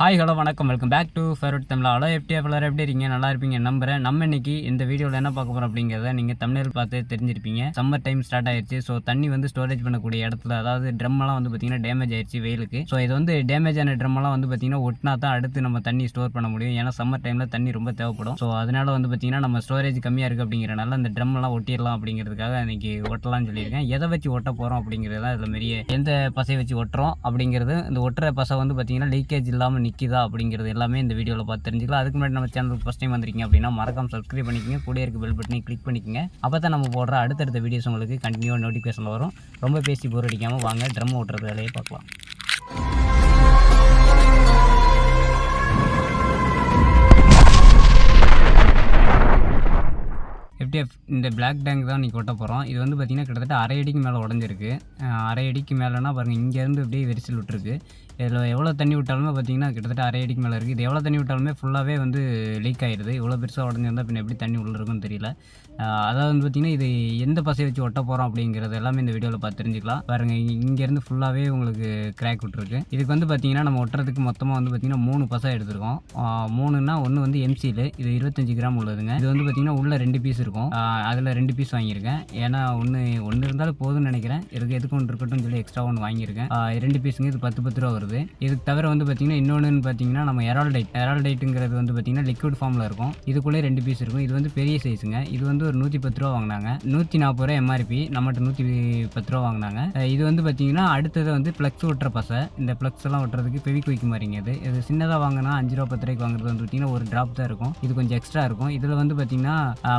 Hi hello வணக்கம். Welcome back to favourite Tamil hello எப்படி எல்லாரும் எப்படி இருக்கீங்க? நல்லா இருப்பீங்க நம்புறேன். நம்ம இன்னைக்கு இந்த வீடியோவில் என்ன பார்க்க போகிறோம் அப்படிங்கிறத நீங்கள் தமிழில் பார்த்து தெரிஞ்சிருப்பீங்க. சம்மர் டைம் ஸ்டார்ட் ஆயிடுச்சு ஸோ தண்ணி வந்து ஸ்டோரேஜ் பண்ணக்கூடிய இடத்துல அதாவது ட்ரம் எல்லாம் வந்து பார்த்தீங்கன்னா டேமேஜ் ஆயிடுச்சு வெயிலுக்கு. ஸோ இது வந்து டேமேஜ் ஆன ட்ரம் எல்லாம் வந்து பார்த்தீங்கன்னா ஒட்டினா தான் அடுத்து நம்ம தண்ணி ஸ்டோர் பண்ண முடியும். ஏன்னா சம்மர் டைமில் தண்ணி ரொம்ப தேவைப்படும். ஸோ அதனால வந்து பார்த்தீங்கன்னா நம்ம ஸ்டோரேஜ் கம்மியாக இருக்குது அப்படிங்கிறனால அந்த ட்ரம் எல்லாம் ஒட்டிடலாம் அப்படிங்கிறதுக்காக இன்னைக்கு ஒட்டலாம்னு சொல்லியிருக்கேன். எதை வச்சு ஒட்ட போகிறோம் அப்படிங்கிறது தான் இதில் எந்த பசையை வச்சு ஒட்டுறோம் அப்படிங்கிறது இந்த ஒட்டுற பசை வந்து பார்த்தீங்கன்னா லீக்கேஜ் இல்லாமல் நிற்கிதா அப்படிங்கிறது எல்லாமே இந்த வீடியோவில் பார்த்து தெரிஞ்சுக்கலாம். அதுக்கு முன்னாடி நம்ம சேனலுக்கு ஃபஸ்ட் டைம் வந்திருக்கீங்க அப்படின்னா மறக்காம சப்ஸ்கிரைப் பண்ணிக்கோங்க. கூட இருக்க பெல் பட்டனை கிளிக் பண்ணிக்கோங்க. அப்போ தான் நம்ம போடுற அடுத்தடுத்த வீடியோஸ் உங்களுக்கு கண்டினியூவாக நோட்டிஃபிகேஷன் வரும். ரொம்ப பேசி போர் அடிக்காமல் வாங்க ட்ரம் ஓட்டுறது வேலையை பார்க்கலாம். எஃப்டிஎஃப் இந்த பிளாக் டேங்க் தான் இன்றைக்கி ஒட்ட போகிறோம் இது வந்து பார்த்திங்கன்னா கிட்டத்தட்ட அரை அடிக்கு மேலே உடஞ்சிருக்கு. அரை அடிக்கு மேலேனா பாருங்கள் இங்கேருந்து அப்படியே விரிசல் விட்டுருக்கு. இதில் எவ்வளோ தண்ணி விட்டாலுமே பார்த்தீங்கன்னா கிட்டத்தட்ட அரை அடிக்கு மேலே இருக்குது. இது எவ்வளோ தண்ணி விட்டாலுமே ஃபுல்லாகவே வந்து லீக் ஆகிடுது இவ்வளோ பெருசாக உடஞ்சிருந்தால் பின்ன எப்படி தண்ணி உள்ள இருக்குன்னு தெரியல. அதாவது வந்து பார்த்திங்கன்னா இது எந்த பசை வச்சு ஒட்ட போகிறோம் அப்படிங்கிறது எல்லாமே இந்த வீடியோவில் பார்த்து தெரிஞ்சுக்கலாம். பாருங்க இங்கேருந்து ஃபுல்லாகவே உங்களுக்கு கிராக் விட்டுருக்கு. இதுக்கு வந்து பார்த்திங்கன்னா நம்ம ஒட்டுறதுக்கு மொத்தமாக வந்து பார்த்திங்கன்னா மூணு பசை எடுத்திருக்கோம். மூணுன்னா ஒன்று வந்து எம்சியில் இது இருபத்தஞ்சு கிராம் உள்ளதுங்க. இது வந்து பார்த்திங்கன்னா உள்ளே ரெண்டு பீஸ் இருக்கும். அதில் ரெண்டு பீஸ் வாங்கியிருக்கேன். ஏன்னா ஒன்று ஒன்று இருந்தாலும் போதும்னு நினைக்கிறேன். இதுக்கு எதுக்கு ஒன்று இருக்கட்டும் சொல்லி எக்ஸ்ட்ரா ஒன்று வாங்கியிருக்கேன். ரெண்டு பீஸுங்க இது பத்து பத்து ரூபா வருது. இதுக்கு தவிர வந்து பார்த்திங்கன்னா இன்னொன்று பார்த்தீங்கன்னா நம்ம எரால்டைட் எரால்டைட்டுங்கிறது வந்து பார்த்திங்கன்னா லிக்விட் ஃபார்மில் இருக்கும். இதுக்குள்ளே ரெண்டு பீஸ் இருக்கும். இது வந்து பெரிய சைஸுங்க இது வந்து ஒரு நூற்றி பத்து ரூபா வாங்கினாங்க. நூற்றி நாற்பது ரூபா எம்ஆர்பி நம்மகிட்ட நூற்றி பத்து ரூபா வாங்கினாங்க. இது வந்து பார்த்தீங்கன்னா அடுத்தது வந்து ப்ளக்ஸ் ஒட்டுற பசை. இந்த ப்ளக்ஸ் எல்லாம் ஒட்டுறதுக்கு பெவி குவிக்க மாதிரிங்க இது. இது சின்னதாக வாங்கினா அஞ்சு ரூபா பத்து ரூபாய்க்கு வாங்குறது வந்து பார்த்தீங்கன்னா ஒரு ட்ராப் தான் இருக்கும். இது கொஞ்சம் எக்ஸ்ட்ரா இருக்கும். இதில் வந்து பார்த்தீங்கன்னா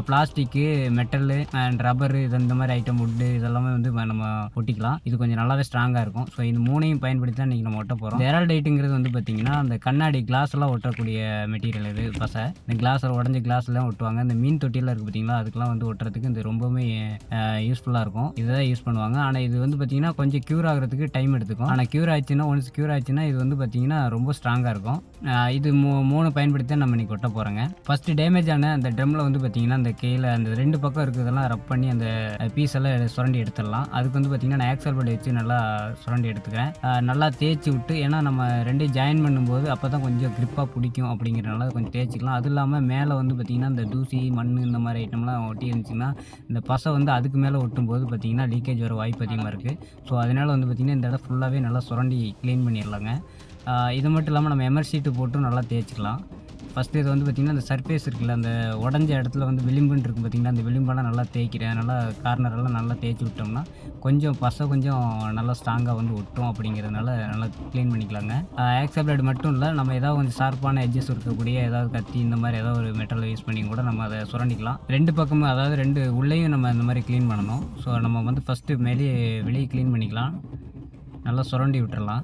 பிளாஸ்டிக்கு மெட்டலு அண்ட் ரப்பர் இது இந்த மாதிரி ஐட்டம் உட்டு இதெல்லாமே வந்து நம்ம ஒட்டிக்கலாம். இது கொஞ்சம் நல்லாவே ஸ்ட்ராங்காக இருக்கும். ஸோ இந்த மூணையும் பயன்படுத்தி தான் இன்றைக்கி நம்ம ஒட்ட போகிறோம் எரால்டைட்டுங்கிறது வந்து பார்த்தீங்கன்னா அந்த கண்ணாடி கிளாஸ் எல்லாம் ஒட்டக்கூடிய மெட்டீரியல் இது பசை. இந்த கிளாஸில் உடஞ்ச கிளாஸ்லாம் ஒட்டுவாங்க. இந்த மீன் தொட்டியில் இருக்குது பார்த்தீங்களா அதுக்கெல்லாம் வந்து ஒட்டுறதுக்கு இது ரொம்பவுமே யூஸ்ஃபுல்லாக இருக்கும். இதுதான் யூஸ் பண்ணுவாங்க. ஆனால் இது வந்து பார்த்திங்கன்னா கொஞ்சம் க்யூர் ஆகிறதுக்கு டைம் எடுத்துக்கும். ஆனால் க்யூர் ஆச்சுன்னா ஒன்ஸ் க்யூர் ஆச்சுன்னா இது வந்து பார்த்திங்கன்னா ரொம்ப ஸ்ட்ராங்காக இருக்கும். இது மூ மூணு பயன்படுத்தி தான் நம்ம இன்றைக்கி ஒட்ட போகிறோங்க ஃபஸ்ட்டு டேமேஜ் ஆன அந்த ட்ரம்மில் வந்து பார்த்திங்கன்னா அந்த கீழே அந்த ரெண்டு பக்கம் இருக்கிறதெல்லாம் ரப் பண்ணி அந்த பீஸ் எல்லாம் சுரண்டி எடுத்துடலாம். அதுக்கு வந்து பார்த்திங்கன்னா நான் ஆக்சல் படி வச்சு நல்லா சுரண்டி எடுத்துக்கிறேன். நல்லா தேய்ச்சி விட்டு ஏன்னா நம்ம ரெண்டையும் ஜாயின் பண்ணும்போது அப்போ தான் கொஞ்சம் grip-ஆ பிடிக்கும் அப்படிங்கிறனால கொஞ்சம் தேய்ச்சிக்கலாம். அதுவும் இல்லாமல் மேலே வந்து பார்த்திங்கன்னா இந்த தூசி மண் இந்த மாதிரி ஐட்டம்லாம் ஒட்டி இருந்துச்சுன்னா இந்த பசை வந்து அதுக்கு மேலே ஒட்டும்போது பார்த்திங்கன்னா லீக்கேஜ் வர வாய்ப்பு அதிகமாக இருக்குது ஸோ அதனால் வந்து பார்த்திங்கன்னா இந்த இடம் ஃபுல்லாகவே நல்லா சுரண்டி க்ளீன் பண்ணிடலாங்க. இது மட்டும் இல்லாமல் நம்ம எமர் ஷீட்டு போட்டு நல்லா தேய்ச்சிக்கலாம். ஃபஸ்ட்டு இது வந்து பார்த்திங்கன்னா அந்த சர்ஃபேஸ் இருக்குல்ல அந்த உடஞ்ச இடத்துல வந்து விளிம்புன்னு இருக்கும் பார்த்திங்கன்னா அந்த விளிம்பெல்லாம் நல்லா தேய்க்கிறேன் நல்லா கார்னரெல்லாம் நல்லா தேய்ச்சி விட்டோம்னா கொஞ்சம் பசை கொஞ்சம் நல்லா ஸ்ட்ராங்காக வந்து ஒட்டும் அப்படிங்கிறதுனால நல்லா க்ளீன் பண்ணிக்கலாங்க. ஆக்சப்ளேட் மட்டும் இல்லை நம்ம ஏதாவது கொஞ்சம் ஷார்ப்பான எட்ஜஸ் இருக்கக்கூடிய ஏதாவது கத்தி இந்த மாதிரி ஏதாவது ஒரு மெட்டல் யூஸ் பண்ணி கூட நம்ம அதை சுரண்டிக்கலாம். ரெண்டு பக்கமும் அதாவது ரெண்டு உள்ளேயும் நம்ம இந்த மாதிரி க்ளீன் பண்ணணும். ஸோ நம்ம வந்து ஃபஸ்ட்டு மேலேயே வெளியே க்ளீன் பண்ணிக்கலாம். நல்லா சுரண்டி விட்டுறலாம்.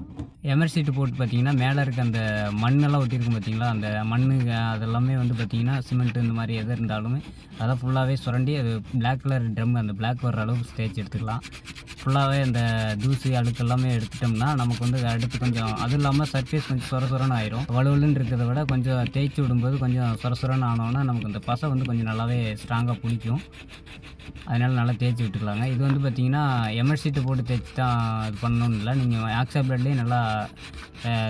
எமர் சீட்டு போட்டு பார்த்தீங்கன்னா மேலே இருக்க அந்த மண்ணெல்லாம் ஒட்டியிருக்கும் பார்த்தீங்களா? அந்த மண் அதெல்லாமே வந்து பார்த்திங்கன்னா சிமெண்ட் இந்த மாதிரி எது இருந்தாலுமே அதை ஃபுல்லாகவே சுரண்டி அது பிளாக் கலர் ட்ரம் அந்த பிளாக் வர்ற அளவுக்கு தேய்ச்சி எடுத்துக்கலாம். ஃபுல்லாகவே அந்த தூசி அழுக்கு எல்லாமே எடுத்துட்டோம்னா நமக்கு வந்து அடுத்து கொஞ்சம் அதுவும் இல்லாமல் சர்ஃபேஸ் கொஞ்சம் சொர சொரன்னு ஆயிரும். வலுவலுன்னு இருக்கிறத விட கொஞ்சம் தேய்ச்சி விடும்போது கொஞ்சம் சொர சொரன்னு ஆனோன்னா நமக்கு அந்த பசை வந்து கொஞ்சம் நல்லாவே ஸ்ட்ராங்காக பிடிக்கும் அதனால் நல்லா தேய்ச்சி விட்டுக்கலாங்க. இது வந்து பார்த்தீங்கன்னா எமர்சீட்டு போட்டு தேய்ச்சி தான் இது பண்ணணும்னு இல்லை. நீங்கள் ஆக்ஸா பிளட்லேயே நல்லா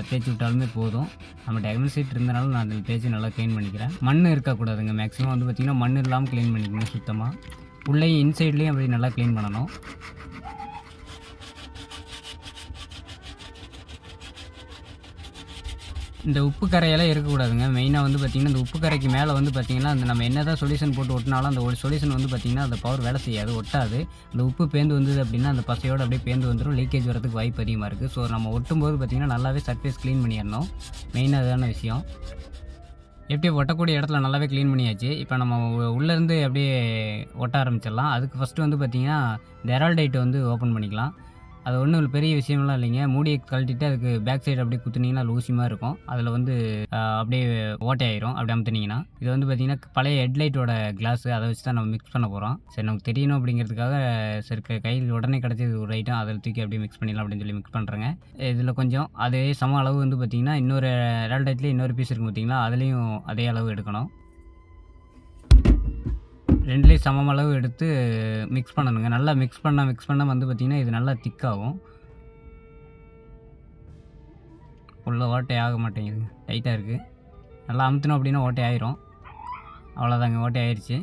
தேய்ச்சி விட்டாலுமே போதும். நம்ம டைமண்ட் சீட் இருந்தனால நான் அதில் தேய்ச்சி நல்லா க்ளீன் பண்ணிக்கிறேன். மண் இருக்கக்கூடாதுங்க. மேக்ஸிமம் வந்து பார்த்திங்கன்னா மண் இல்லாமல் க்ளீன் பண்ணிக்கணும் சுத்தமாக உள்ளே இன்சைட்லேயும் அப்படி நல்லா க்ளீன் பண்ணணும். இந்த உப்பு கரையெல்லாம் இருக்கக்கூடாதுங்க. மெயினாக வந்து பார்த்திங்கன்னா இந்த உப்பு கரைக்கு மேலே வந்து பார்த்திங்கன்னா அந்த நம்ம என்ன தான் சொல்யூஷன் போட்டு ஒட்டினாலும் அந்த ஒரு சொல்யூஷன் வந்து பார்த்திங்கன்னா அந்த பவர் வேலை செய்யாது ஒட்டாது. அந்த உப்பு பேந்து வந்தது அப்படின்னா அந்த பசையோடு அப்படியே பேந்து வந்துடும் லீக்கேஜ் வரதுக்கு வாய்ப்பு அதிகமாக இருக்குது ஸோ நம்ம ஒட்டும்போது பார்த்திங்கன்னா நல்லாவே சர்ஃபேஸ் க்ளீன் பண்ணிடணும். மெயினாக அதுதான விஷயம். எப்படி ஒட்டக்கூடிய இடத்துல நல்லாவே க்ளீன் பண்ணியாச்சு. இப்போ நம்ம உள்ளேருந்து அப்படியே ஒட்ட ஆரம்பிச்சிடலாம். அதுக்கு ஃபஸ்ட்டு வந்து பார்த்திங்கன்னா இந்த வந்து ஓப்பன் பண்ணிக்கலாம். அது ஒன்றும் ஒரு பெரிய விஷயம்லாம் இல்லைங்க. மூடியை கழட்டிட்டு அதுக்கு பேக் சைடு அப்படியே குத்துனீங்கன்னா லூசிமாக இருக்கும். அதில் வந்து அப்படியே ஓட்டையாயிரும் அப்படி அமுத்துனீங்கன்னா. இது வந்து பார்த்திங்கன்னா பழைய ஹெட்லைட்டோட கிளாஸ் அதை வச்சு தான் நம்ம மிக்ஸ் பண்ண போகிறோம் சரி நமக்கு தெரியணும் அப்படிங்கிறதுக்காக சரி க- கையில் உடனே கிடச்சது ஒரு ஐட்டம் அதில் தூக்கி அப்படியே மிக்ஸ் பண்ணிடலாம் அப்படின்னு சொல்லி மிக்ஸ் பண்ணுறேங்க இதில் கொஞ்சம் அதே சம அளவு வந்து பார்த்திங்கன்னா இன்னொரு ரெல்டைட்லேயே இன்னொரு பீஸ் இருக்கும் பார்த்தீங்களா அதுலேயும் அதே அளவு எடுக்கணும். ரெண்டுலேயும் சமம் அளவு எடுத்து மிக்ஸ் பண்ணணுங்க. நல்லா மிக்ஸ் பண்ண மிக்ஸ் பண்ண வந்து பார்த்திங்கன்னா இது நல்லா திக்காகும் உள்ள ஓட்டை ஆக மாட்டேங்குது. டைட்டாக இருக்குது நல்லா அமுத்தினோம் அப்படின்னா ஓட்டை ஆயிரும். அவ்வளோதாங்க ஓட்டை ஆயிடுச்சு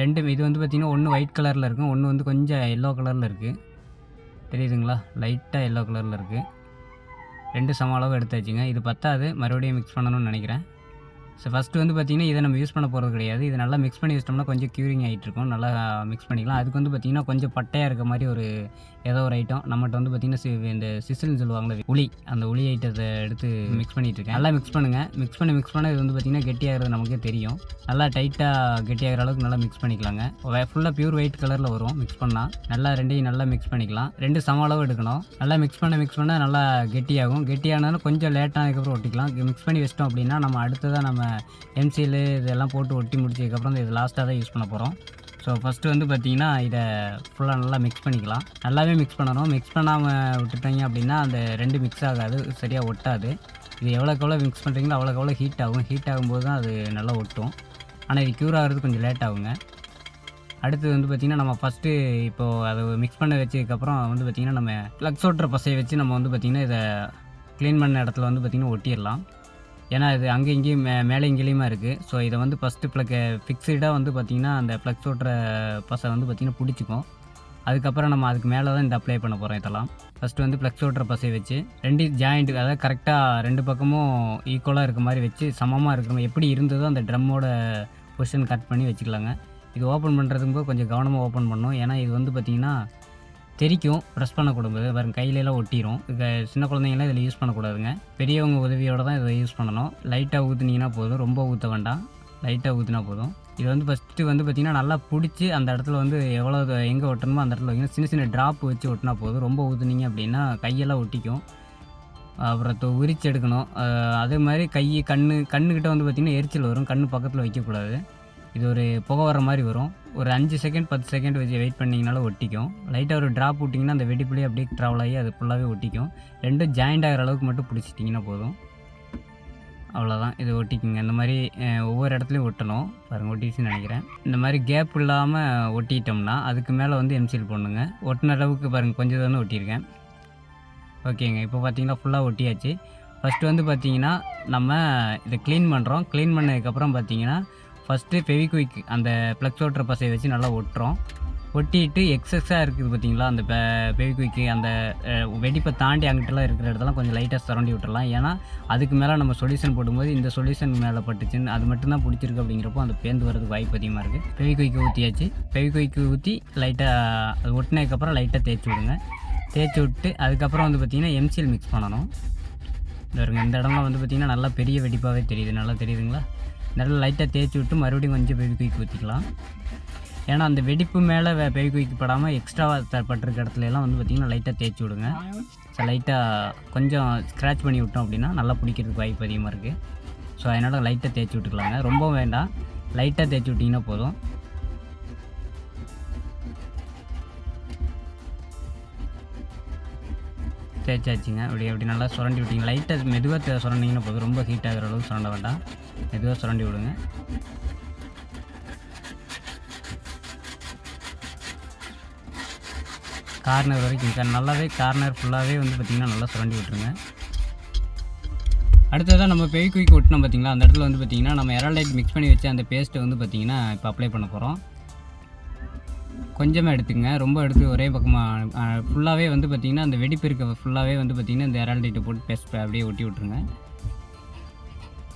ரெண்டு இது வந்து பார்த்திங்கன்னா ஒன்று ஒயிட் கலரில் இருக்கும் ஒன்று வந்து கொஞ்சம் எல்லோ கலரில் இருக்குது தெரியுதுங்களா? லைட்டாக எல்லோ கலரில் இருக்குது ரெண்டு சம அளவு எடுத்தாச்சுங்க. இது பத்தாது. மறுபடியும் மிக்ஸ் பண்ணணும்னு நினைக்கிறேன். ஸோ ஃபஸ்ட்டு வந்து பார்த்திங்கன்னா இதை நம்ம யூஸ் பண்ண போகிறது கிடையாது. இது நல்லா மிக்ஸ் பண்ணி வச்சிட்டோம்னா கொஞ்சம் க்யூரிங் ஆகிட்டு இருக்கும். நல்லா மிக்ஸ் பண்ணிக்கலாம். அதுக்கு வந்து பார்த்திங்கன்னா கொஞ்சம் பட்டையாக இருக்க மாதிரி ஒரு ஏதோ ஒரு ஐட்டம் நம்மகிட்ட வந்து பார்த்திங்கன்னா சி- இந்த சிசில்னு சொல்லுவாங்களே உளி. அந்த உளி ஐட்டத்தை எடுத்து மிக்ஸ் பண்ணிட்டு இருக்கேன் நல்லா மிக்ஸ் பண்ணுங்கள் மிக்ஸ் பண்ணி மிக்ஸ் பண்ண இது வந்து பார்த்திங்கன்னா கெட்டியாகிறது நமக்கே தெரியும். நல்லா டைட்டாக கெட்டியாகிற அளவுக்கு நல்லா மிக்ஸ் பண்ணிக்கலாங்க. ஃபுல்லாக பியூர் ஒயிட் கலரில் வரும் மிக்ஸ் பண்ணால் நல்லா ரெண்டையும் நல்லா மிக்ஸ் பண்ணிக்கலாம். ரெண்டு சம அளவு எடுக்கணும். நல்லா மிக்ஸ் பண்ண மிக்ஸ் பண்ணால் நல்லா கெட்டியாகும். கெட்டியானாலும் கொஞ்சம் லேட்டானதுக்கப்புறம் ஒட்டிக்கலாம். மிக்ஸ் பண்ணி வச்சிட்டோம் அப்படின்னா நம்ம அடுத்ததாக நம்ம எம்சியில் இதெல்லாம் போட்டு ஒட்டி முடிச்சதுக்கப்புறம் இது லாஸ்ட்டாக தான் யூஸ் பண்ண போகிறோம் ஸோ ஃபஸ்ட்டு வந்து பார்த்தீங்கன்னா இதை ஃபுல்லாக நல்லா மிக்ஸ் பண்ணிக்கலாம். நல்லாவே மிக்ஸ் பண்ணணும். மிக்ஸ் பண்ணாமல் விட்டுட்டீங்க அப்படின்னா அந்த ரெண்டு மிக்ஸ் ஆகாது. சரியாக ஒட்டாது. இது எவ்வளோக்கு எவ்வளோ மிக்ஸ் பண்ணுறீங்களோ அவ்வளோக்கு எவ்வளோ ஹீட் ஆகும். ஹீட் ஆகும்போது தான் அது நல்லா ஒட்டும். ஆனால் இது க்யூர் ஆகிறது கொஞ்சம் லேட் ஆகுங்க. அடுத்து வந்து பார்த்திங்கன்னா நம்ம ஃபஸ்ட்டு இப்போது அதை மிக்ஸ் பண்ண வச்சதுக்கப்புறம் வந்து பார்த்திங்கன்னா நம்ம ஃப்ளக்ஸ் ஓட்டுற பசையை வச்சு நம்ம வந்து பார்த்திங்கன்னா இதை க்ளீன் பண்ண இடத்துல வந்து பார்த்திங்கன்னா ஒட்டிடலாம். ஏன்னா இது அங்கே இங்கேயும் மே மேலே இங்கேயுமா இருக்குது ஸோ இதை வந்து ஃபஸ்ட்டு ப்ளக் ஃபிக்ஸ்டாக வந்து பார்த்திங்கன்னா அந்த ப்ளக்ஸ் ஓட்டுற பசை வந்து பார்த்திங்கன்னா பிடிச்சிக்கும். அதுக்கப்புறம் நம்ம அதுக்கு மேலே தான் இந்த அப்ளை பண்ண போகிறோம் இதெல்லாம். ஃபஸ்ட்டு வந்து ப்ளக்ஸ் ஓட்டுற பசையை வச்சு ரெண்டு ஜாயிண்ட் அதாவது கரெக்டாக ரெண்டு பக்கமும் ஈக்குவலாக இருக்க மாதிரி வச்சு சமமாக இருக்கிற மாதிரி எப்படி இருந்ததோ அந்த ட்ரம்மோட பொசிஷன் கட் பண்ணி வச்சுக்கலாங்க. இது ஓப்பன் பண்ணுறதுக்கு போது கொஞ்சம் கவனமாக ஓப்பன் பண்ணணும். ஏன்னா இது வந்து பார்த்திங்கன்னா தெரிக்கும் ப்ரெஸ் பண்ணக்கூடாது பாருங்க கையிலலாம் ஒட்டிடும் இது சின்ன குழந்தைங்களாம் இதில் யூஸ் பண்ணக்கூடாதுங்க. பெரியவங்க உதவியோடு தான் இதை யூஸ் பண்ணணும். லைட்டாக ஊற்றுனீங்கன்னா போதும். ரொம்ப ஊற்ற வேண்டாம். லைட்டாக ஊற்றினா போதும். இது வந்து ஃபஸ்ட்டு வந்து பார்த்திங்கன்னா நல்லா பிடிச்சி அந்த இடத்துல வந்து எவ்வளோ எங்கே ஒட்டணுமோ அந்த இடத்துல வைக்கணும். சின்ன சின்ன ட்ராப் வச்சு ஒட்டினா போதும். ரொம்ப ஊற்றுனீங்க அப்படின்னா கையெல்லாம் ஒட்டிக்கும். அப்புறம் தொ- உரிச்சு எடுக்கணும். அதே மாதிரி கை கண் கண்ணுக்கிட்ட வந்து பார்த்திங்கன்னா எரிச்சல் வரும். கண் பக்கத்தில் வைக்கக்கூடாது. இது ஒரு புகை வர மாதிரி வரும். ஒரு அஞ்சு செகண்ட் பத்து செகண்ட் வச்சு வெயிட் பண்ணிங்கனாலும் ஒட்டிக்கும். லைட்டாக ஒரு ட்ராப் விட்டிங்கன்னா அந்த வெடிப்புலேயே அப்படியே ட்ராவல் ஆகி அது ஃபுல்லாகவே ஒட்டிக்கும். ரெண்டும் ஜாயிண்ட் ஆகிற அளவுக்கு மட்டும் பிடிச்சிட்டிங்கன்னா போதும். அவ்வளோதான் இது ஒட்டிக்குங்க. இந்த மாதிரி ஒவ்வொரு இடத்துலையும் ஒட்டணும். பாருங்கள் ஒட்டிச்சுன்னு நினைக்கிறேன். இந்த மாதிரி கேப் இல்லாமல் ஒட்டிட்டோம்னா அதுக்கு மேலே வந்து எம்சில் போடணுங்க. ஒட்டின அளவுக்கு பாருங்கள் கொஞ்சம் தானே ஒட்டியிருக்கேன். ஓகேங்க. இப்போ பார்த்தீங்கன்னா ஃபுல்லாக ஒட்டியாச்சு. ஃபஸ்ட்டு வந்து பார்த்திங்கன்னா நம்ம இதை க்ளீன் பண்ணுறோம் க்ளீன் பண்ணதுக்கப்புறம் பார்த்தீங்கன்னா ஃபஸ்ட்டு ஃபெவிக்விக் அந்த ப்ளக்ஸ் ஓட்டுற பசையை வச்சு நல்லா ஒட்டுறோம். ஒட்டிட்டு எக்ஸஸாக இருக்குது பார்த்தீங்களா? அந்த ஃபெவிக்விக்கு அந்த வெடிப்பை தாண்டி அங்கிட்டலாம் இருக்கிற இடத்தெல்லாம் கொஞ்சம் லைட்டாக சரண்டி விட்டுறலாம். ஏன்னா அதுக்கு மேலே நம்ம சொல்யூஷன் போடும்போது இந்த சொல்யூஷன் மேலே பட்டுச்சுன்னு அது மட்டும்தான் பிடிச்சிருக்கு அப்படிங்கிறப்போ அந்த பேந்து வரதுக்கு வாய்ப்பு அதிகமாக இருக்குது ஃபெவிக்விக்கு ஊற்றியாச்சு ஃபெவிக்விக்கு ஊற்றி லைட்டாக அது ஒட்டினதுக்கப்புறம் லைட்டாக தேய்ச்சி விடுங்க. தேய்ச்சி விட்டு அதுக்கப்புறம் வந்து பார்த்திங்கன்னா எம்சிஎல் மிக்ஸ் பண்ணணும். இந்த இந்த இடம்லாம் வந்து பார்த்திங்கன்னா நல்லா பெரிய வெடிப்பாகவே தெரியுது. நல்லா தெரியுதுங்களா? நல்லா லைட்டாக தேய்ச்சி விட்டு மறுபடியும் கொஞ்சம் பெவிக்விக் ஊற்றிக்கலாம் ஏன்னா அந்த வெடிப்பு மேலே பெவிக்விக் படாமல் எக்ஸ்ட்ராவாக பட்டிருக்க இடத்துல எல்லாம் வந்து பார்த்திங்கன்னா லைட்டாக தேய்ச்சி விடுங்க. ஸோ லைட்டாக கொஞ்சம் ஸ்க்ராட்ச் பண்ணி விட்டோம் அப்படின்னா நல்லா பிடிக்கிறதுக்கு வாய்ப்பு அதிகமாக இருக்குது ஸோ அதனால் லைட்டாக தேய்ச்சி விட்டுக்கலாங்க. ரொம்ப வேண்டாம். லைட்டாக தேய்ச்சி விட்டிங்கன்னா போதும். தேய்ச்சாச்சுங்க. அப்படி அப்படி நல்லா சுரண்டி விட்டீங்க. லைட்டாக மெதுவாக சுரண்டிங்கன்னா போதும். ரொம்ப ஹீட் ஆகிற அளவுக்கு சுரண்ட வேண்டாம். மெதுவாக சுரண்டி விடுங்க. கார்னர் வரைக்கும் நல்லாவே கார்னர் ஃபுல்லாகவே வந்து பார்த்திங்கன்னா நல்லா சுரண்டி விட்டுருங்க. அடுத்ததாக நம்ம பெய் குயிக் ஒட்டினோம் பார்த்திங்களா அந்த இடத்துல வந்து பார்த்திங்கன்னா நம்ம எரலைட் மிக்ஸ் பண்ணி வச்சு அந்த பேஸ்ட்டை வந்து பார்த்திங்கன்னா இப்போ அப்ளை பண்ண போகிறோம் கொஞ்சமாக எடுத்துங்க ரொம்ப எடுத்து ஒரே பக்கமாக ஃபுல்லாகவே வந்து பார்த்திங்கன்னா அந்த வெடிப்பு இருக்க ஃபுல்லாகவே வந்து பார்த்திங்கன்னா இந்த எரல்டைட்டை போட்டு பேஸ்ட் அப்படியே ஒட்டி விட்ருங்க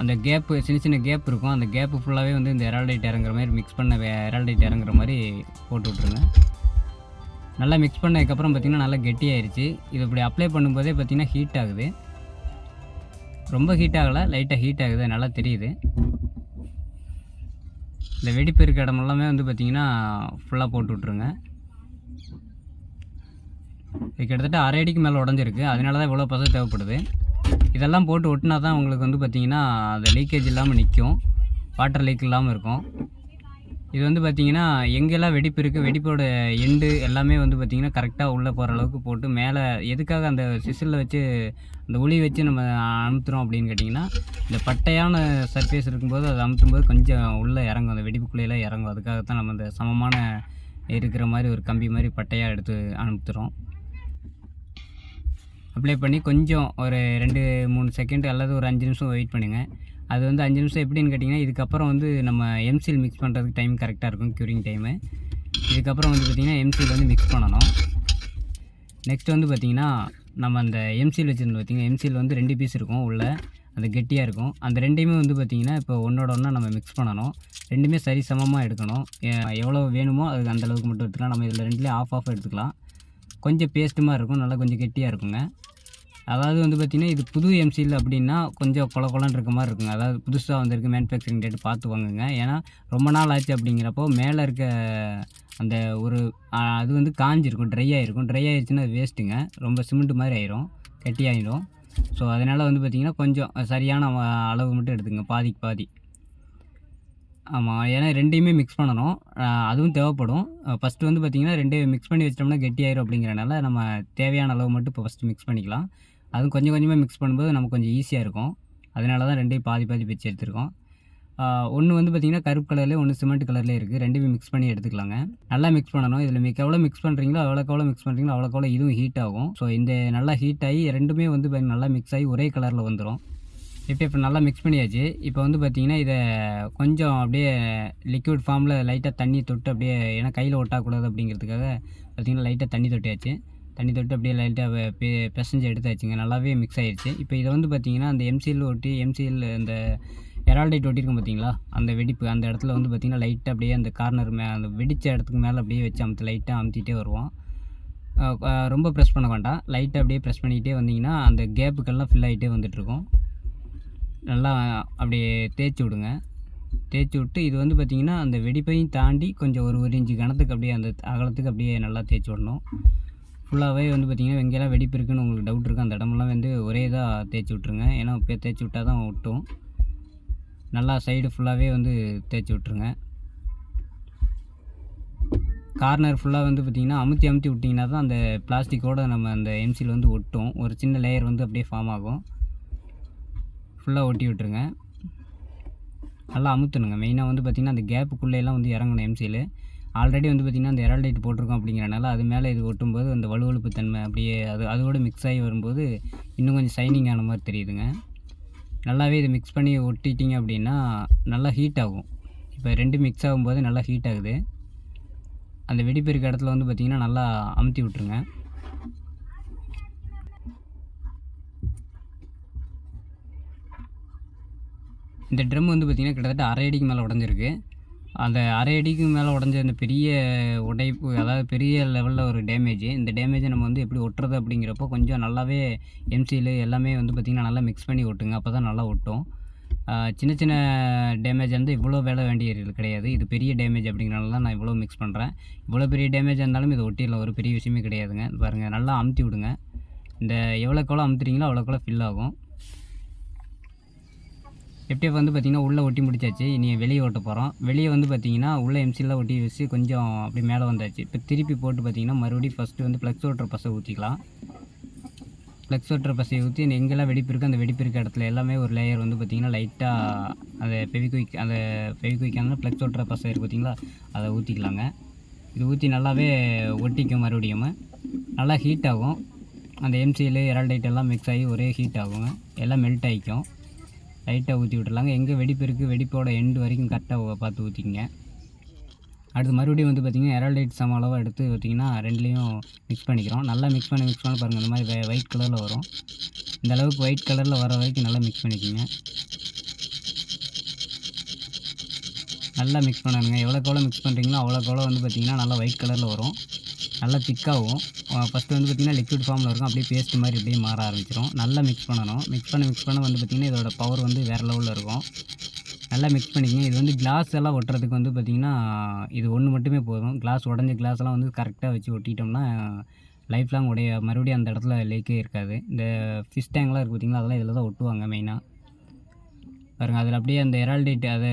அந்த கேப்பு சின்ன சின்ன கேப் இருக்கும். அந்த கேப்பு ஃபுல்லாகவே வந்து இந்த எரால்டைட் இறங்குற மாதிரி மிக்ஸ் பண்ண எரால்டைட் இறங்குற மாதிரி போட்டு விட்ருங்க நல்லா மிக்ஸ் பண்ணதுக்கப்புறம் பார்த்திங்கன்னா நல்லா கெட்டியாயிருச்சு. இது இப்படி அப்ளை பண்ணும்போதே பார்த்திங்கன்னா ஹீட் ஆகுது. ரொம்ப ஹீட் ஆகலை லைட்டாக ஹீட் ஆகுது. நல்லா தெரியுது. இந்த வெடிப்பு இருக்க இடமெல்லாமே வந்து பார்த்திங்கன்னா ஃபுல்லாக போட்டு விட்ருங்க இது கிட்டத்தட்ட அரை அடிக்கு மேலே உடஞ்சிருக்கு. அதனால தான் இவ்வளோ பசங்க தேவைப்படுது. இதெல்லாம் போட்டு ஒட்டினா தான் உங்களுக்கு வந்து பார்த்திங்கன்னா அந்த லீக்கேஜ் இல்லாமல் நிற்கும் வாட்டர் லீக் இல்லாமல் இருக்கும். இது வந்து பார்த்திங்கன்னா எங்கெல்லாம் வெடிப்பு இருக்குது வெடிப்போட எண்டு எல்லாமே வந்து பார்த்திங்கன்னா கரெக்டாக உள்ளே போகிற அளவுக்கு போட்டு மேலே எதுக்காக அந்த சிசிலில் வச்சு அந்த உளி வச்சு நம்ம அமுத்துறோம் அப்படின்னு கேட்டிங்கன்னா இந்த பட்டையான சர்ஃபேஸ் இருக்கும்போது அதை அமுத்தும்போது கொஞ்சம் உள்ளே இறங்கும். அந்த வெடிப்புக்குள்ளேலாம் இறங்கும். அதுக்காகத்தான் நம்ம அந்த சமமான இருக்கிற மாதிரி ஒரு கம்பி மாதிரி பட்டையாக எடுத்து அனுப்புகிறோம் அப்ளை பண்ணி கொஞ்சம் ஒரு ரெண்டு மூணு செகண்ட் அல்லது ஒரு அஞ்சு நிமிஷம் வெயிட் பண்ணுங்கள் அது வந்து அஞ்சு நிமிஷம் எப்படின்னு கேட்டிங்கன்னா இதுக்கப்புறம் வந்து நம்ம எம்சில் மிக்ஸ் பண்ணுறதுக்கு டைம் கரெக்டாக இருக்கும் க்யூரிங் டைமு இதுக்கப்புறம் வந்து பார்த்திங்கன்னா எம்சில் வந்து மிக்ஸ் பண்ணணும். நெக்ஸ்ட் வந்து பார்த்திங்கன்னா நம்ம அந்த எம்சில் வச்சுருந்து பார்த்திங்கன்னா எம்சில் வந்து ரெண்டு பீஸ் இருக்கும் உள்ளே. அது கெட்டியாக இருக்கும். அந்த ரெண்டையுமே வந்து பார்த்திங்கன்னா இப்போ ஒன்றோட ஒன்றா நம்ம மிக்ஸ் பண்ணணும். ரெண்டுமே சரி சமமாக எடுக்கணும். எவ்வளோ வேணுமோ அது அந்த அளவுக்கு மட்டும் எடுத்துக்கலாம். நம்ம இதில் ரெண்டுலேயும் ஆஃப் ஆஃப் எடுத்துக்கலாம். கொஞ்சம் பேஸ்ட்டு மாதிரி இருக்கும். நல்லா கொஞ்சம் கெட்டியாக இருக்குங்க. அதாவது வந்து பார்த்திங்கன்னா இது புது எம்சியில் அப்படின்னா கொஞ்சம் கொல கொலன்னு இருக்க மாதிரி இருக்குங்க. அதாவது புதுசாக வந்திருக்கு மேனுஃபேக்சரிங் டேட் பார்த்து வாங்குங்க. ஏன்னா ரொம்ப நாள் ஆச்சு அப்படிங்கிறப்போ மேலே இருக்க அந்த ஒரு அது வந்து காஞ்சிருக்கும் ட்ரை ஆகிருக்கும் ட்ரை ஆகிடுச்சுன்னா அது வேஸ்ட்டுங்க ரொம்ப சிமெண்ட் மாதிரி ஆயிரும் கட்டி ஆகிடும் ஸோ அதனால் வந்து பார்த்திங்கன்னா கொஞ்சம் சரியான அளவு மட்டும் எடுத்துங்க பாதிக்கு பாதி. ஆமாம் ஏன்னா ரெண்டையுமே மிக்ஸ் பண்ணணும். அதுவும் தேவைப்படும். ஃபஸ்ட்டு வந்து பார்த்திங்கன்னா ரெண்டையும் மிக்ஸ் பண்ணி வச்சிட்டோம்னா கெட்டியாயிரும் அப்படிங்கிறனால நம்ம தேவையான அளவு மட்டும் இப்போ ஃபஸ்ட்டு மிக்ஸ் பண்ணிக்கலாம். அதுவும் கொஞ்சம் கொஞ்சமாக மிக்ஸ் பண்ணும்போது நமக்கு கொஞ்சம் ஈஸியாக இருக்கும். அதனால தான் ரெண்டையும் பாதி பாதி பிச்சு எடுத்துருக்கோம். ஒன்று வந்து பார்த்திங்கன்னா கருப்பு கலர்லேயே ஒன்று சிமெண்ட் கலர்லேயே இருக்குது ரெண்டுமே மிக்ஸ் பண்ணி எடுத்துக்கலாங்க. நல்லா மிக்ஸ் பண்ணணும். இதில் மிக்க எவ்வளோ மிக்ஸ் பண்ணுறீங்களோ அவ்வளோக்கு எவ்வளோ மிக்ஸ் பண்ணுறீங்களோ அவ்வளோக்கு எவ்வளோ இதுவும் ஹீட் ஆகும். ஸோ இந்த நல்லா ஹீட் ஆகி ரெண்டுமே வந்து நல்லா மிக்ஸ் ஆகி ஒரே கலரில் வந்துடும் இப்போ இப்போ நல்லா மிக்ஸ் பண்ணியாச்சு. இப்போ வந்து பார்த்தீங்கன்னா இதை கொஞ்சம் அப்படியே லிக்விட் ஃபார்மில் லைட்டாக தண்ணி தொட்டு அப்படியே ஏன்னா கையில் ஒட்டக்கூடாது அப்படிங்கிறதுக்காக பார்த்தீங்கன்னா லைட்டாக தண்ணி தொட்டியாச்சு. தண்ணி தொட்டு அப்படியே லைட்டாக பெ பிசைஞ்சு எடுத்தாச்சுங்க. நல்லாவே மிக்ஸ் ஆயிடுச்சு இப்போ இதை வந்து பார்த்திங்கன்னா அந்த எம்சிஎல் ஒட்டி எம்சிஎல் அந்த எரால்டைட் ஒட்டியிருக்கும் பார்த்தீங்களா அந்த வெடிப்பு அந்த இடத்துல வந்து பார்த்திங்கன்னா லைட்டாக அப்படியே அந்த கார்னர் மே அந்த வெடித்த இடத்துக்கு மேலே அப்படியே வச்சு அமுத்து லைட்டாக அமுத்திட்டே வருவோம். ரொம்ப ப்ரெஸ் பண்ண வேண்டாம். லைட்டாக அப்படியே ப்ரெஸ் பண்ணிக்கிட்டே வந்தீங்கன்னா அந்த கேப்புக்கெல்லாம் ஃபில் ஆகிட்டே வந்துட்டுருக்கும். நல்லா அப்படியே தேய்ச்சி விடுங்க. தேய்ச்சி விட்டு இது வந்து பார்த்திங்கன்னா அந்த வெடிப்பையும் தாண்டி கொஞ்சம் ஒரு ஒரு இன்ச்சு கணத்துக்கு அப்படியே அந்த அகலத்துக்கு அப்படியே நல்லா தேய்ச்சி விடணும். ஃபுல்லாகவே வந்து பார்த்திங்கன்னா எங்கேயெல்லாம் வெடிப்பு இருக்குன்னு உங்களுக்கு டவுட் இருக்குது அந்த இடமெல்லாம் வந்து ஒரே இதாக தேய்ச்சி விட்ருங்க ஏன்னா இப்போ தேய்ச்சி விட்டால் தான் ஒட்டும். நல்லா சைடு ஃபுல்லாகவே வந்து தேய்ச்சி விட்ருங்க கார்னர் ஃபுல்லாக வந்து பார்த்திங்கன்னா அமுத்தி அமுத்தி விட்டிங்கன்னா தான் அந்த பிளாஸ்டிக்கோட நம்ம அந்த எம்சியில் வந்து ஒட்டும். ஒரு சின்ன லேயர் வந்து அப்படியே ஃபார்ம் ஆகும். ஃபுல்லாக ஒட்டி விட்ருங்க நல்லா அமுத்தணுங்க மெயினாக வந்து பார்த்திங்கன்னா அந்த கேப்புக்குள்ளேலாம் வந்து இறங்கணும் எம்சியில் ஆல்ரெடி வந்து பார்த்திங்கன்னா அந்த எரால்டைட் போட்டிருக்கோம் அப்படிங்கிறனால அது மேலே இது ஒட்டும்போது அந்த வலுவழுப்பு தன்மை அப்படியே அது அதோட மிக்ஸ் ஆகி வரும்போது இன்னும் கொஞ்சம் ஷைனிங் ஆன மாதிரி தெரியுதுங்க. நல்லாவே இது மிக்ஸ் பண்ணி ஒட்டிட்டீங்க அப்படின்னா நல்லா ஹீட் ஆகும். இப்போ ரெண்டு மிக்ஸ் ஆகும்போது நல்லா ஹீட் ஆகுது. அந்த வெடிப்பு இருக்க இடத்துல வந்து பார்த்திங்கன்னா நல்லா அமுத்தி விட்ருங்க இந்த ட்ரம் வந்து பார்த்திங்கன்னா கிட்டத்தட்ட அரை அடிக்கு மேலே உடஞ்சிருக்கு. அந்த அரை அடிக்கு மேலே உடஞ்ச அந்த பெரிய உடைப்பு அதாவது பெரிய லெவலில் ஒரு டேமேஜ் இந்த டேமேஜை நம்ம வந்து எப்படி ஒட்டுறது அப்படிங்கிறப்போ கொஞ்சம் நல்லாவே எம்சியில் எல்லாமே வந்து பார்த்திங்கன்னா நல்லா மிக்ஸ் பண்ணி ஒட்டுங்க. அப்போ தான் நல்லா ஒட்டும். சின்ன சின்ன டேமேஜ் வந்து இவ்வளோ வேலை வேண்டியது கிடையாது. இது பெரிய டேமேஜ் அப்படிங்கிறனால தான் நான் இவ்வளோ மிக்ஸ் பண்ணுறேன் இவ்வளோ பெரிய டேமேஜ் இருந்தாலும் இது ஒட்டியில் ஒரு பெரிய விஷயமே கிடையாதுங்க. பாருங்கள் நல்லா அமுத்தி விடுங்க. இந்த எவ்வளோக்கு எவ்வளோ அமுத்துறீங்களோ அவ்வளோக்கெவ்வளோ ஃபில் ஆகும். எஃப்டிஎஃப் வந்து பார்த்திங்கன்னா உள்ளே ஒட்டி முடிச்சாச்சு. இனி வெளியே ஓட்ட போகிறோம் வெளியே வந்து பார்த்திங்கன்னா உள்ளே எம்சிலாம் ஒட்டி வச்சு கொஞ்சம் அப்படி மேலே வந்தாச்சு. இப்போ திருப்பி போட்டு பார்த்திங்கன்னா மறுபடியும் ஃபஸ்ட்டு வந்து ஃப்ளக்ஸ் ஓட்டுற பசை ஊற்றிக்கலாம் ஃப்ளக்ஸ் ஓட்டுற பசையை ஊற்றி எங்கெல்லாம் வெடிப்பு இருக்குது அந்த வெடிப்பு இருக்க இடத்துல எல்லாமே ஒரு லேயர் வந்து பார்த்திங்கன்னா லைட்டாக அந்த ஃபெவிக்விக் அந்த ஃபெவிக்விக் அந்த ஓட்டுற பசை இருக்குது பார்த்திங்களா? அதை ஊற்றிக்கலாங்க இது ஊற்றி நல்லாவே ஒட்டிக்கும் மறுபடியும். நல்லா ஹீட் ஆகும். அந்த எம்சியில் எரால்டைட் எல்லாம் மிக்ஸ் ஆகி ஒரே ஹீட் ஆகுங்க. எல்லாம் மெல்ட் ஆகிக்கும் லைட்டாக ஊற்றி விட்டுறலாங்க. எங்கே வெடிப்பு இருக்குது வெடிப்போட எண்டு வரைக்கும் கரெக்டாக பார்த்து ஊற்றிக்கங்க அடுத்து மறுபடியும் வந்து பார்த்திங்கன்னா எரால்டைட் சம அளவாக எடுத்து பார்த்திங்கன்னா ரெண்டுலேயும் மிக்ஸ் பண்ணிக்கிறோம். நல்லா மிக்ஸ் பண்ணி மிக்ஸ் பண்ண பாருங்கள் இந்த மாதிரி ஒயிட் கலரில் வரும். இந்த அளவுக்கு ஒயிட் கலரில் வர வரைக்கும் நல்லா மிக்ஸ் பண்ணிக்கோங்க. நல்லா மிக்ஸ் பண்ணணுங்க. எவ்வளோக்கு எவ்வளோ மிக்ஸ் பண்ணுறீங்களோ அவ்வளோக்கு எவ்வளோ வந்து பார்த்திங்கன்னா நல்லா ஒயிட் கலரில் வரும். நல்லா திக்காகும் ஃபஸ்ட்டு வந்து பார்த்திங்கன்னா லிக்விட் ஃபார்மில் இருக்கும். அப்படியே பேஸ்ட் மாதிரி அப்படியே மாற ஆரம்பிச்சிடும் நல்லா மிக்ஸ் பண்ணணும். மிக்ஸ் பண்ண மிக்ஸ் பண்ண வந்து பார்த்திங்கன்னா இதோட பவர் வந்து வேறு லெவலில் இருக்கும். நல்லா மிக்ஸ் பண்ணிக்கங்க. இது வந்து கிளாஸ் எல்லாம் ஒட்டுறதுக்கு வந்து பார்த்திங்கன்னா இது ஒன்று மட்டுமே போதும். கிளாஸ் உடஞ்ச கிளாஸ் எல்லாம் வந்து கரெக்டாக வச்சு ஒட்டிட்டோம்னா லைஃப் லாங் உடைய மறுபடியும் அந்த இடத்துல லேக்கே இருக்காது. இந்த ஃபிஷ் டேங்க்லாம் இருக்குது பார்த்திங்களா அதெல்லாம் இதில் தான் ஒட்டுவாங்க மெயினாக பாருங்கள் அதில் அப்படியே அந்த எரால்டைட் அதை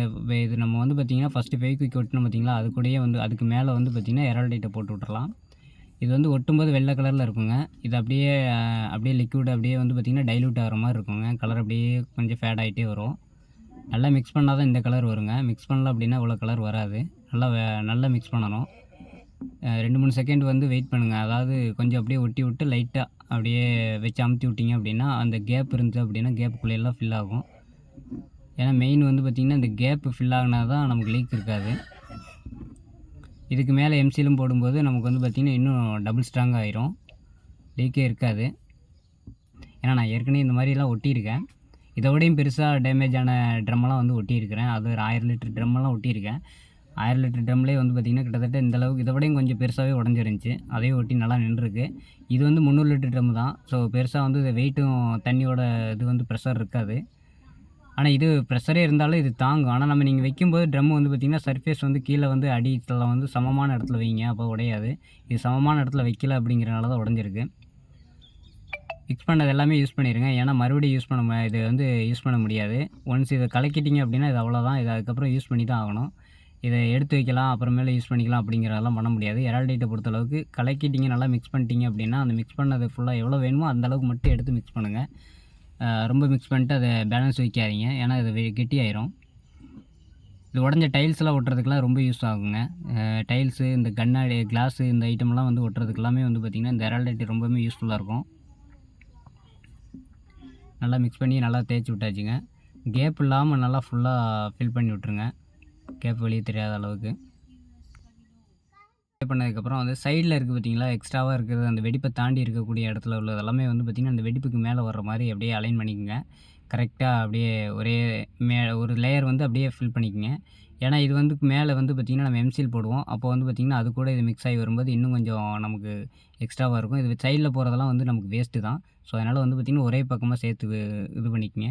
இது நம்ம வந்து பார்த்திங்கன்னா ஃபஸ்ட்டு ஃபெவிக்விக் ஒட்டினோம் பார்த்திங்களா அது கூடயே வந்து அதுக்கு மேலே வந்து பார்த்திங்கன்னா எரால்டைட்டை போட்டு விட்றலாம் இது வந்து ஒட்டும்போது வெள்ளை கலரில் இருக்குங்க. இது அப்படியே அப்படியே லிக்விட் அப்படியே வந்து பார்த்திங்கன்னா டைல்யூட் ஆகிற மாதிரி இருக்குங்க. கலர் அப்படியே கொஞ்சம் ஃபேட் ஆகிட்டே வரும். நல்லா மிக்ஸ் பண்ணால் தான் இந்த கலர் வருங்க. மிக்ஸ் பண்ணல அப்படின்னா இவ்வளோ கலர் வராது. நல்லா நல்லா மிக்ஸ் பண்ணணும். ரெண்டு மூணு செகண்ட் வந்து வெயிட் பண்ணுங்கள் அதாவது கொஞ்சம் அப்படியே ஒட்டி விட்டு லைட்டாக அப்படியே வச்சு அமுத்தி விட்டிங்க அப்படின்னா அந்த கேப் இருந்துச்சு அப்படின்னா கேப்புக்குள்ளே எல்லாம் ஃபில் ஆகும். ஏன்னா மெயின் வந்து பார்த்திங்கன்னா இந்த கேப்பு ஃபில் ஆகினா தான் நமக்கு லீக் இருக்காது. இதுக்கு மேலே எம்சிலும் போடும்போது நமக்கு வந்து பார்த்திங்கன்னா இன்னும் டபுள் ஸ்ட்ராங் ஆயிரும். லீக்கே இருக்காது. ஏன்னா நான் ஏற்கனவே இந்த மாதிரிலாம் ஒட்டியிருக்கேன். இதை விடையும் பெருசாக டேமேஜ் ஆன ட்ரம்மெல்லாம் வந்து ஒட்டியிருக்கிறேன். அது ஒரு ஆயிரம் லிட்டர் ட்ரம்மெல்லாம் ஒட்டியிருக்கேன். ஆயிரம் லிட்டர் ட்ரம்லேயே வந்து பார்த்திங்கன்னா கிட்டத்தட்ட இந்த அளவுக்கு இதை விடையும் கொஞ்சம் பெருசாகவே உடஞ்சிருந்துச்சி. அதையும் ஒட்டி நல்லா நின்றுருக்கு. இது வந்து முந்நூறு லிட்டர் ட்ரம் தான். ஸோ பெருசாக வந்து இது வெயிட்டும் தண்ணியோட இது வந்து ப்ரெஷர் இருக்காது. ஆனால் இது ப்ரெஷரே இருந்தாலும் இது தாங்கும். ஆனால் நம்ம நீங்கள் வைக்கும்போது ட்ரம் வந்து பார்த்திங்கன்னா சர்ஃபேஸ் வந்து கீழே வந்து அடித்தில் வந்து சமமான இடத்துல வைங்க. அப்போ உடையாது. இது சமமான இடத்துல வைக்கல அப்படிங்கிறனால தான் உடஞ்சிருக்கு. ஃபிக்ஸ் பண்ணது எல்லாமே யூஸ் பண்ணிடுங்க ஏன்னா மறுபடியும் யூஸ் பண்ண மு- இது வந்து யூஸ் பண்ண முடியாது. ஒன்ஸ் இதை கலக்கிட்டீங்க அப்படின்னா இது அவ்வளோதான் இது அதுக்கப்புறம் யூஸ் பண்ணி தான் ஆகணும். இதை எடுத்து வைக்கலாம். அப்புறமேல யூஸ் பண்ணிக்கலாம் அப்படிங்கிறதெல்லாம் பண்ண முடியாது. எரால்டைட்டை பொறுத்தளவுக்கு கலக்கிட்டீங்க நல்லா மிக்ஸ் பண்ணிட்டீங்க அப்படின்னா அந்த மிக்ஸ் பண்ணது ஃபுல்லாக எவ்வளோ வேணுமோ அந்தளவுக்கு மட்டும் எடுத்து மிக்ஸ் பண்ணுங்கள் ரொம்ப மிக்ஸ் பண்ணிட்டு அதை பேலன்ஸ் வைக்காதீங்க. ஏன்னா இது வெ- கெட்டியாயிரும். இது உடஞ்ச டைல்ஸ்லாம் ஒட்டுறதுக்குலாம் ரொம்ப யூஸ் ஆகுங்க. டைல்ஸு இந்த கண்ணாடி கிளாஸு இந்த ஐட்டம்லாம் வந்து ஒட்டுறதுக்கு எல்லாமே வந்து பார்த்திங்கன்னா இந்த எரால்டைட் ரொம்பவுமே யூஸ்ஃபுல்லாக இருக்கும். நல்லா மிக்ஸ் பண்ணி நல்லா தேய்ச்சி விட்டாச்சுங்க. கேப் இல்லாமல் நல்லா ஃபுல்லாக ஃபில் பண்ணி விட்ருங்க கேப் வெளியே தெரியாத அளவுக்கு. பண்ணதுக்கப்புறம் வந்து சைடில் இருக்குது பார்த்தீங்களா? எக்ஸ்ட்ராவாக இருக்கிறது அந்த வெடிப்பை தாண்டி இருக்கக்கூடிய இடத்துல உள்ளது எல்லாமே வந்து பார்த்திங்கன்னா அந்த வெடிப்புக்கு மேலே வர்ற மாதிரி அப்படியே அலைன் பண்ணிக்கோங்க. கரெக்டாக அப்படியே ஒரே மே ஒரு லேயர் வந்து அப்படியே ஃபில் பண்ணிக்கோங்க. ஏன்னா இது வந்து மேலே வந்து பார்த்திங்கன்னா நம்ம எம்சில் போடுவோம். அப்போ வந்து பார்த்திங்கன்னா அது கூட இது மிக்ஸ் ஆகி வரும்போது இன்னும் கொஞ்சம் நமக்கு எக்ஸ்ட்ராவாக இருக்கும். இது சைடில் போகிறதெல்லாம் வந்து நமக்கு வேஸ்ட்டு தான். ஸோ அதனால் வந்து பார்த்திங்கன்னா ஒரே பக்கமாக சேர்த்து இது பண்ணிக்கோங்க.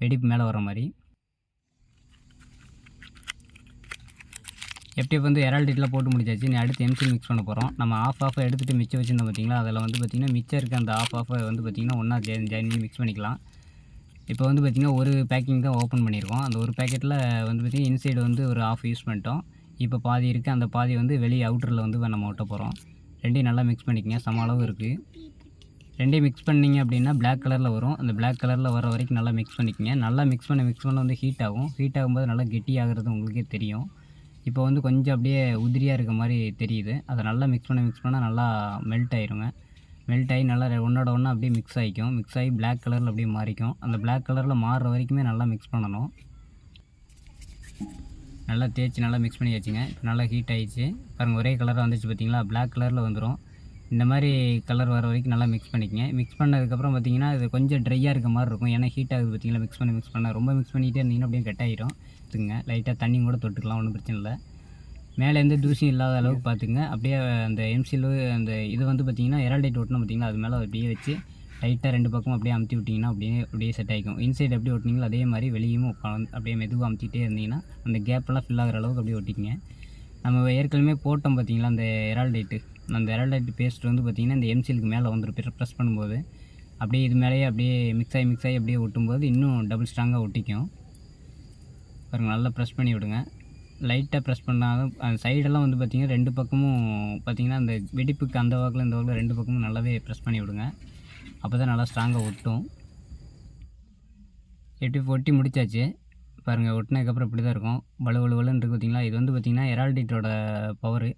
வெடிப்பு மேலே வர மாதிரி. எஃப்டிஎஃப் வந்து எரால்டிட்டில் போட்டு முடிச்சாச்சு? நீ அடுத்து எம்சில் மிக்ஸ் பண்ண போகிறோம் நம்ம ஆஃப் ஆஃப் எடுத்துகிட்டு மிச்சம் வச்சுருந்தோம் பார்த்தீங்களா அதில் வந்து பார்த்திங்கன்னா மிச்சம் இருக்க அந்த ஆஃப் ஆஃபை வந்து பார்த்திங்கன்னா ஒன்றா ஜாயின் ஜாயின் பண்ணி மிக்ஸ் பண்ணிக்கலாம். இப்போ வந்து பார்த்திங்கன்னா ஒரு பேக்கிங் தான் ஓப்பன் பண்ணியிருக்கோம். அந்த ஒரு பேக்கெட்டில் வந்து பார்த்திங்கன்னா இன்சைடு வந்து ஒரு ஆஃப் யூஸ் பண்ணிட்டோம். இப்போ பாதி இருக்குது அந்த பாதி வந்து வெளியே அவுட்டரில் வந்து நம்ம ஒட்ட போகிறோம் ரெண்டையும் நல்லா மிக்ஸ் பண்ணிக்கங்க. சம அளவு இருக்குது ரெண்டையும் மிக்ஸ் பண்ணீங்க அப்படின்னா பிளாக் கலரில் வரும். அந்த பிளாக் கலரில் வர வரைக்கும் நல்லா மிக்ஸ் பண்ணிக்கங்க. நல்லா மிக்ஸ் பண்ண மிக்ஸ் பண்ண வந்து ஹீட் ஆகும். ஹீட் ஆகும்போது நல்லா கெட்டி ஆகிறது உங்களுக்கே தெரியும். இப்போ வந்து கொஞ்சம் அப்படியே உதிரியாக இருக்க மாதிரி தெரியுது. அதை நல்லா மிக்ஸ் பண்ண மிக்ஸ் பண்ணால் நல்லா மெல்ட் ஆயிருங்க. மெல்ட் ஆகி நல்லா ஒன்றோட ஒன்றா அப்படியே மிக்ஸ் ஆகிக்கும். மிக்ஸ் ஆகி பிளாக் கலரில் அப்படியே மாறிக்கும். அந்த பிளாக் கலரில் மாறுற வரைக்குமே நல்லா மிக்ஸ் பண்ணணும். நல்லா தேய்ச்சி நல்லா மிக்ஸ் பண்ணி வச்சுங்க இப்போ நல்லா ஹீட் ஆகிடுச்சு பாருங்கள் ஒரே கலராக வந்துச்சு பார்த்தீங்களா? பிளாக் கலரில் வந்துடும் இந்த மாதிரி கலர் வர வரைக்கும் நல்லா மிக்ஸ் பண்ணிக்கங்க. மிக்ஸ் பண்ணதுக்கப்புறம் பார்த்தீங்கன்னா இது கொஞ்சம் ட்ரையாக இருக்க மாதிரி இருக்கும். ஏன்னா ஹீட் ஆகுது பார்த்தீங்களா? மிக்ஸ் பண்ணி மிக்ஸ் பண்ண. ரொம்ப மிக்ஸ் பண்ணிகிட்டே இருந்தீங்கன்னா அப்படியே கட் ஆகிடும் பார்த்துங்க லைட்டாக தண்ணி கூட தொட்டுக்கலாம் ஒன்றும் பிரச்சனை இல்லை. மேலே எந்த தூசியும் இல்லாத அளவுக்கு பார்த்துங்க அப்படியே அந்த எம்சிலு அந்த இது வந்து பார்த்தீங்கன்னா எரால்டைட் ஒட்டணும் பார்த்தீங்கன்னா அது மேலே அப்படியே வச்சு லைட்டாக ரெண்டு பக்கம் அப்படியே அமுத்தி விட்டிங்கன்னா அப்படியே அப்படியே செட் ஆகிக்கும் இன்சைடு எப்படி ஒட்டினீங்களோ அதே மாதிரி வெளியும் உட்காந்து அப்படியே மெதுவாக அமுத்திட்டே இருந்தீங்கன்னா அந்த கேப்பெல்லாம் ஃபில் ஆகிற அளவுக்கு அப்படியே ஒட்டிக்கங்க. நம்ம ஏற்கனவே போட்டோம் பார்த்தீங்களா அந்த எரால்டைட்டு அந்த எரால்டைட் பேஸ்ட் வந்து பார்த்திங்கன்னா இந்த எம்சிலுக்கு மேலே வந்துடும் ப்ரெஸ் பண்ணும்போது. அப்படியே இது மேலேயே அப்படியே மிக்ஸ் ஆகி மிக்ஸ் ஆகி அப்படியே ஒட்டும்போது இன்னும் டபுள் ஸ்ட்ராங்காக ஒட்டிக்கும். பாருங்கள் நல்லா ப்ரெஸ் பண்ணி விடுங்க. லைட்டாக ப்ரெஸ் பண்ணாலும் அந்த சைடெல்லாம் வந்து பார்த்திங்கன்னா ரெண்டு பக்கமும் பார்த்திங்கன்னா அந்த வெடிப்புக்கு அந்த வாக்கில் இந்த வாக்கில் ரெண்டு பக்கமும் நல்லாவே ப்ரெஸ் பண்ணி விடுங்க. அப்போ தான் நல்லா ஸ்ட்ராங்காக ஒட்டும். எட்டி ஒட்டி முடிச்சாச்சு. பாருங்கள் ஒட்டினதுக்கப்புறம் இப்படி தான் இருக்கும். வலு வலு வலுன்னு இருக்குது பார்த்திங்களா இது வந்து பார்த்திங்கன்னா எரால்டைட்டோட பவரு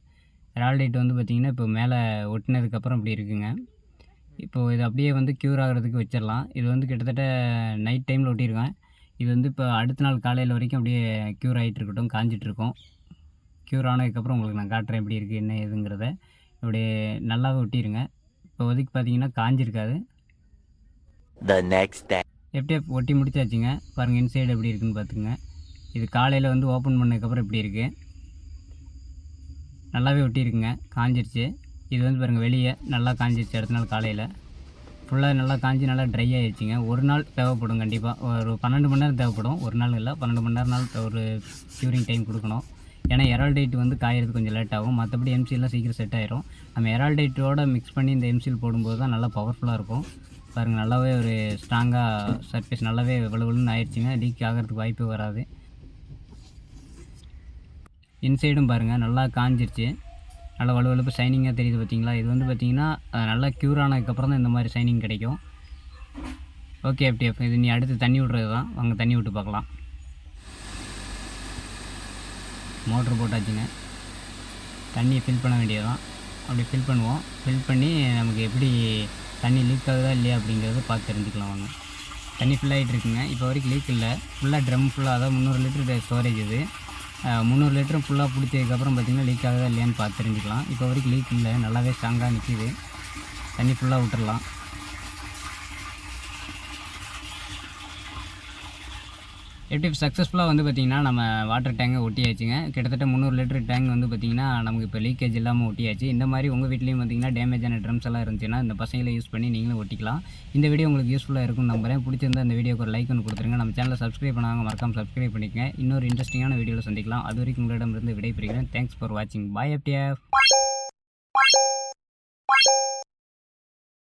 எரால்டைட் வந்து பார்த்திங்கன்னா இப்போ மேலே ஒட்டினதுக்கப்புறம் இப்படி இருக்குங்க. இப்போது இது அப்படியே வந்து க்யூர் ஆகிறதுக்கு வச்சிடலாம். இது வந்து கிட்டத்தட்ட நைட் டைமில் ஒட்டியிருக்கேன். இது வந்து இப்போ அடுத்த நாள் காலையில் வரைக்கும் அப்படியே க்யூர் ஆகிட்டு இருக்கட்டும் காஞ்சிட்டு இருக்கும். க்யூர் ஆனதுக்கப்புறம் உங்களுக்கு நான் காட்டுறேன் எப்படி இருக்குது என்ன ஏதுங்கிறத. இப்படியே நல்லாவே ஒட்டிடுங்க இப்போதைக்கு பார்த்தீங்கன்னா காஞ்சிருக்காது. Next day. எஃப்டிஎஃப் ஒட்டி முடிச்சாச்சுங்க. பாருங்கள் இன்சைடு எப்படி இருக்குன்னு பார்த்துங்க இது காலையில் வந்து ஓப்பன் பண்ணதுக்கப்புறம் இப்படி இருக்குது நல்லாவே ஒட்டியிருக்குங்க காஞ்சிருச்சு. இது வந்து பாருங்கள் வெளியே நல்லா காஞ்சிருச்சு அடுத்த நாள் காலையில். ஃபுல்லாக நல்லா காஞ்சி நல்லா ட்ரை ஆகிடுச்சிங்க ஒரு நாள் தேவைப்படும் கண்டிப்பாக ஒரு பன்னெண்டு மணி நேரம் தேவைப்படும். ஒரு நாள் இல்லை பன்னெண்டு மணி நேரம் நாள் ஒரு க்யூரிங் டைம் கொடுக்கணும். ஏன்னா எரால்டைட் வந்து காயறது கொஞ்சம் லேட் ஆகும். மற்றபடி எம்சிலாம் சீக்கிரம் செட் ஆயிரும். நம்ம எரால்டைட்டோட மிக்ஸ் பண்ணி இந்த எம்சில் போடும்போது தான் நல்லா பவர்ஃபுல்லாக இருக்கும். பாருங்கள் நல்லாவே ஒரு ஸ்ட்ராங்காக சர்ஃபேஸ் நல்லாவே விழுவிழுன்னு ஆயிடுச்சுங்க லீக் ஆகிறதுக்கு வாய்ப்பு வராது. இன்சைடும் பாருங்கள் நல்லா காஞ்சிருச்சு. நல்லா வலுவலுப்பு ஷைனிங்காக தெரியுது பார்த்தீங்களா? இது வந்து பார்த்தீங்கன்னா நல்லா க்யூர் ஆனதுக்கப்புறம் தான் இந்த மாதிரி ஷைனிங் கிடைக்கும். ஓகே எஃப்டிஎஃப் இது நீ அடுத்து தண்ணி விட்றது தான். வாங்க தண்ணி விட்டு பார்க்கலாம். மோட்ரு போட்டாச்சுங்க. தண்ணியை ஃபில் பண்ண வேண்டியதுதான். அப்படி ஃபில் பண்ணுவோம். ஃபில் பண்ணி நமக்கு எப்படி தண்ணி லீக் ஆகுதா இல்லையா அப்படிங்கிறத பார்த்து தெரிஞ்சுக்கலாம் வாங்க. தண்ணி ஃபில் ஆகிட்டு இருக்குங்க. இப்போ வரைக்கும் லீக் இல்லை. ஃபுல்லாக ட்ரம் ஃபுல்லாக அதாவது முந்நூறு லிட்டர் ஸ்டோரேஜ் இது. முந்நூறு லிட்டரும் ஃபுல்லாக பிடிச்சதுக்கப்புறம் பார்த்திங்கன்னா லீக் ஆகுதா இல்லையான்னு பார்த்து தெரிஞ்சுக்கலாம். இப்போ வரைக்கும் லீக் இல்லை. நல்லாவே ஸ்ட்ராங்காக நிற்கிது தண்ணி ஃபுல்லாக விட்டுறலாம். எப்படி சக்ஸஸ்ஃபுல்லாக வந்து பார்த்திங்கன்னா நம்ம வாட்டர் டேங்கை ஒட்டியாச்சுங்க. கிட்டத்தட்ட முந்நூறு லிட்டர் டேங்க் வந்து பார்த்திங்கன்னா நமக்கு இப்போ லீக்கேஜ் இல்லாமல் ஒட்டியாச்சு. இந்த மாதிரி உங்கள் வீட்லேயும் பார்த்திங்கன்னா டேமேஜான ட்ரம்ஸ் எல்லாம் இருந்துச்சுன்னா இந்த பசங்களை யூஸ் பண்ணி நீங்களும் ஒட்டிக்கலாம். இந்த வீடியோ உங்களுக்கு யூஸ்ஃபுல்லாக இருக்கும்னு நம்புறேன். பிடிச்சிருந்தா இந்த வீடியோக்கு ஒரு லைக் ஒன்று கொடுத்துருங்க. நம்ம சேனலை சப்ஸ்கிரைப் பண்ணாங்க மறக்காம சப்ஸ்கிரைப் பண்ணிக்கங்க. இன்னொரு இன்ட்ரெஸ்டிங்கான வீடியோவில் சந்திக்கலாம். அது வரைக்கும் உங்களிடமிருந்து விடைபெறுகிறேன். தேங்க்ஸ் ஃபார் வாட்சிங் பாய் எப்டியா